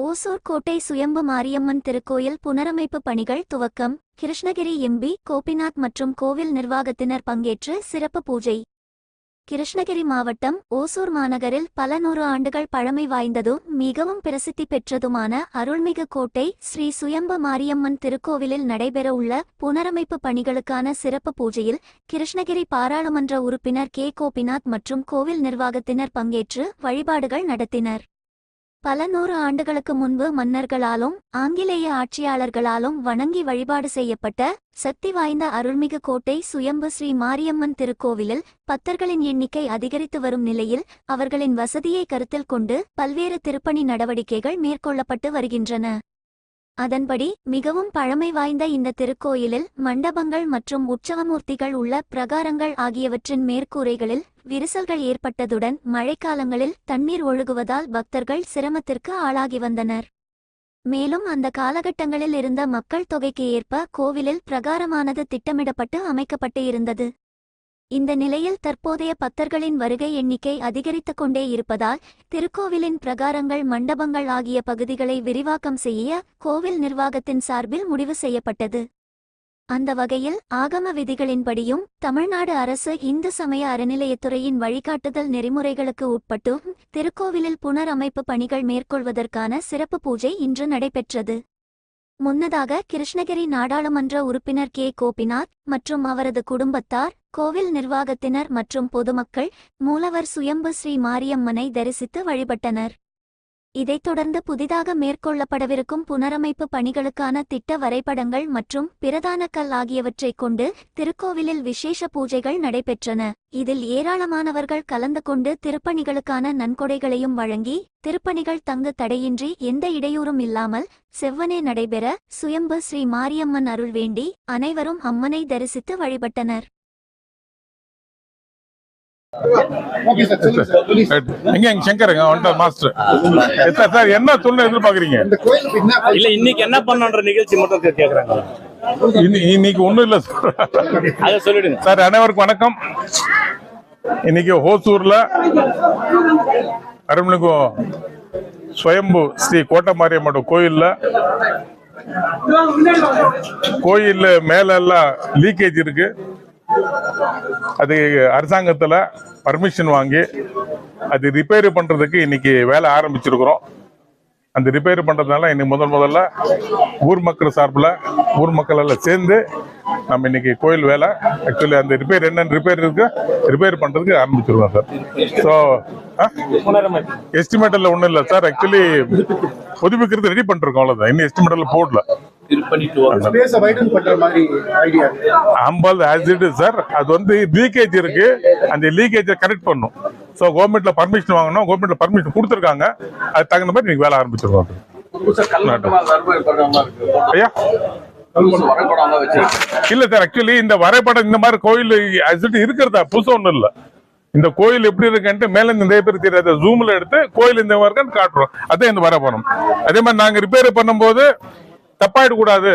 ஓசூர் கோட்டை சுயம்பு மாரியம்மன் திருக்கோயில் புனரமைப்பு பணிகள் துவக்கம். கிருஷ்ணகிரி எம்பி கோபிநாத் மற்றும் கோவில் நிர்வாகத்தினர் பங்கேற்று சிறப்பு பூஜை. கிருஷ்ணகிரி மாவட்டம் ஓசூர் மாநகரில் பல நூறு ஆண்டுகள் பழமை வாய்ந்ததும் மிகவும் பிரசித்தி பெற்றதுமான அருள்மிகு கோட்டை ஸ்ரீ சுயம்பு மாரியம்மன் திருக்கோவிலில் நடைபெறவுள்ள புனரமைப்பு பணிகளுக்கான சிறப்பு பூஜையில் கிருஷ்ணகிரி பாராளுமன்ற உறுப்பினர் கே. கோபிநாத் மற்றும் கோவில் நிர்வாகத்தினர் பங்கேற்று வழிபாடுகள் நடத்தினர். பல நூறு ஆண்டுகளுக்கு முன்பு மன்னர்களாலும் ஆங்கிலேய ஆட்சியாளர்களாலும் வணங்கி வழிபாடு செய்யப்பட்ட சக்தி வாய்ந்த அருள்மிகு கோட்டை சுயம்பு ஸ்ரீ மாரியம்மன் திருக்கோவிலில் பக்தர்களின் எண்ணிக்கை அதிகரித்து வரும் நிலையில் அவர்களின் வசதியை கருத்தில் கொண்டு பல்வேறு திருப்பணி நடவடிக்கைகள் மேற்கொள்ளப்பட்டு வருகின்றன. அதன்படி மிகவும் பழமை வாய்ந்த இந்த திருக்கோயிலில் மண்டபங்கள் மற்றும் உற்சவமூர்த்திகள் உள்ள பிரகாரங்கள் ஆகியவற்றின் மேற்கூரைகளில் விரிசல்கள் ஏற்பட்டதுடன் மழைக்காலங்களில் தண்ணீர் ஒழுகுவதால் பக்தர்கள் சிரமத்திற்கு ஆளாகி வந்தனர். மேலும் அந்த காலகட்டங்களில் இருந்த மக்கள் தொகைக்கு ஏற்ப கோவிலில் பிரகாரமானது திட்டமிடப்பட்டு அமைக்கப்பட்டு இருந்தது. இந்த நிலையில் தற்போதைய பக்தர்களின் வருகை எண்ணிக்கை அதிகரித்துக் கொண்டே இருப்பதால் திருக்கோவிலின் பிரகாரங்கள் மண்டபங்கள் ஆகிய பகுதிகளை விரிவாக்கம் செய்ய கோவில் நிர்வாகத்தின் சார்பில் முடிவு செய்யப்பட்டது. அந்த வகையில் ஆகம விதிகளின்படியும் தமிழ்நாடு அரசு இந்து சமய அறநிலையத்துறையின் வழிகாட்டுதல் நெறிமுறைகளுக்கு உட்பட்டும் திருக்கோவிலில் புனரமைப்பு பணிகள் மேற்கொள்வதற்கான சிறப்பு பூஜை இன்று நடைபெற்றது. முன்னதாக கிருஷ்ணகிரி நாடாளுமன்ற உறுப்பினர் கே. கோபிநாத் மற்றும் அவரது குடும்பத்தார் கோவில் நிர்வாகத்தினர் மற்றும் பொதுமக்கள் மூலவர் சுயம்பு ஸ்ரீ மாரியம்மனை தரிசித்து வழிபட்டனர். இதைத் தொடர்ந்து புதிதாக மேற்கொள்ளப்படவிருக்கும் புனரமைப்பு பணிகளுக்கான திட்ட வரைபடங்கள் மற்றும் பிரதான கல் ஆகியவற்றைக் கொண்டு திருக்கோவிலில் விசேஷ பூஜைகள் நடைபெற்றன. இதில் ஏராளமானவர்கள் கலந்து கொண்டு திருப்பணிகளுக்கான நன்கொடைகளையும் வழங்கி திருப்பணிகள் தங்கு தடையின்றி எந்த இடையூறும் இல்லாமல் செவ்வனே நடைபெற சுயம்பு ஸ்ரீ மாரியம்மன் அருள் வேண்டி அனைவரும் அம்மனை தரிசித்து வழிபட்டனர். எங்க எங்க சங்கருங்க வந்துட்டார் மாஸ்டர் சார் சார் என்ன சொல்ல எதிர்பார்க்கறீங்க? இந்த கோயிலுக்கு என்ன இல்ல இன்னைக்கு என்ன பண்ணன்ற நிகழ்ச்சி மட்டும் இன்னைக்கு ஒண்ணும் இல்ல சார் சொல்லிடுங்க. சார் அனைவருக்கும் வணக்கம். இன்னைக்கு ஹோசூர்ல அருள்மிகு ஸ்வயம்பு ஸ்ரீ கோட்டமாரியம்மோட கோயில்ல கோயில் மேல எல்லாம் லீக்கேஜ் இருக்கு. அது அரசாங்கத்தில் பர்மிஷன் வாங்கி அது ரிப்பேர் பண்ணுறதுக்கு இன்னைக்கு வேலை ஆரம்பிச்சிருக்கிறோம். அந்த ரிப்பேர் பண்ணுறதுனால இன்னைக்கு முதல் முதல்ல ஊர் மக்கள் சார்பில் ஊர் மக்கள் எல்லாம் சேர்ந்து நம்ம இன்னைக்கு கோயில் வேலை. ஆக்சுவலி அந்த ரிப்பேர் என்னென்ன ரிப்பேர் இருக்கு ரிப்பேர் பண்ணுறதுக்கு ஆரம்பிச்சிருக்கோம் சார். ஸோ எஸ்டிமேட்டில் ஒன்றும் இல்லை சார். ஆக்சுவலி புதுப்பிக்கிறது ரெடி பண்ணிருக்கோம் அவ்வளோதான் இன்னும் எஸ்டிமேட்டில் போடல. ஸ்பேஸ வைடன் பண்ற மாதிரி ஐடியா இருக்கு. அம்பல் ஆஸ் இட் சார் அது வந்து லீக்கேஜ் இருக்கு. அந்த லீக்கேஜை கரெக்ட் பண்ணும். ஸோ கவர்மெண்ட்ல பர்மிஷன் வாங்கணும். கவர்மெண்ட்ல பர்மிஷன் கொடுத்துருக்காங்க. அது தகுந்த மாதிரி நீங்க வேலை ஆரம்பிச்சிருக்கோம். ஐயா? இல்ல சார் ஆக்சுவலி இந்த வரைபடம் இந்த மாதிரி கோயில் as it இருக்கிறதா? புதுசு ஒண்ணும் இல்ல. இந்த கோயில் எப்படி இருக்குன்ட்டு மேல இருந்து நிறைய பேர் தெரியாத. ஜூம்ல எடுத்து கோயில் இந்த மாதிரி இருக்கான்னு காட்டுறோம். அதான் இந்த வரைபடம். அதே மாதிரி நாங்க ரிப்பேர் பண்ணும்போது தப்பாயிடக்கூடாது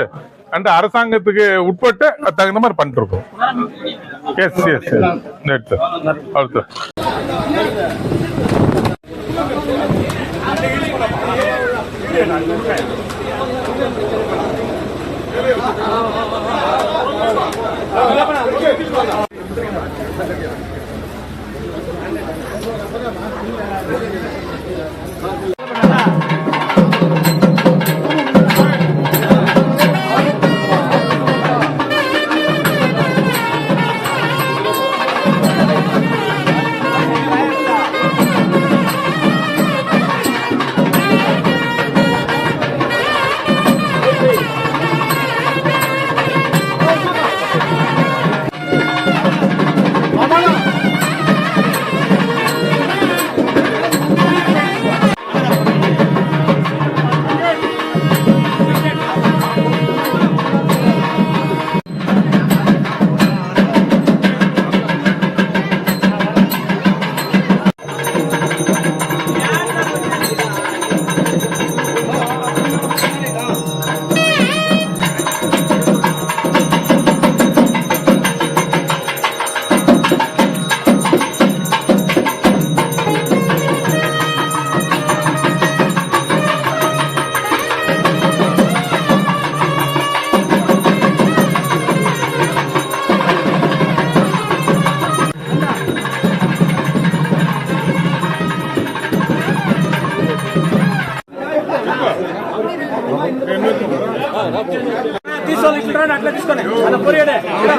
அந்த அரசாங்கத்துக்கு உட்பட்டு தகுந்த மாதிரி பண்ணிட்டு இருக்கோம் எஸ் எஸ் நெட் அடுத்து Thank you. తీసుకోండి అట్లా తీసుకోండి అలా పొరిగడే అలా.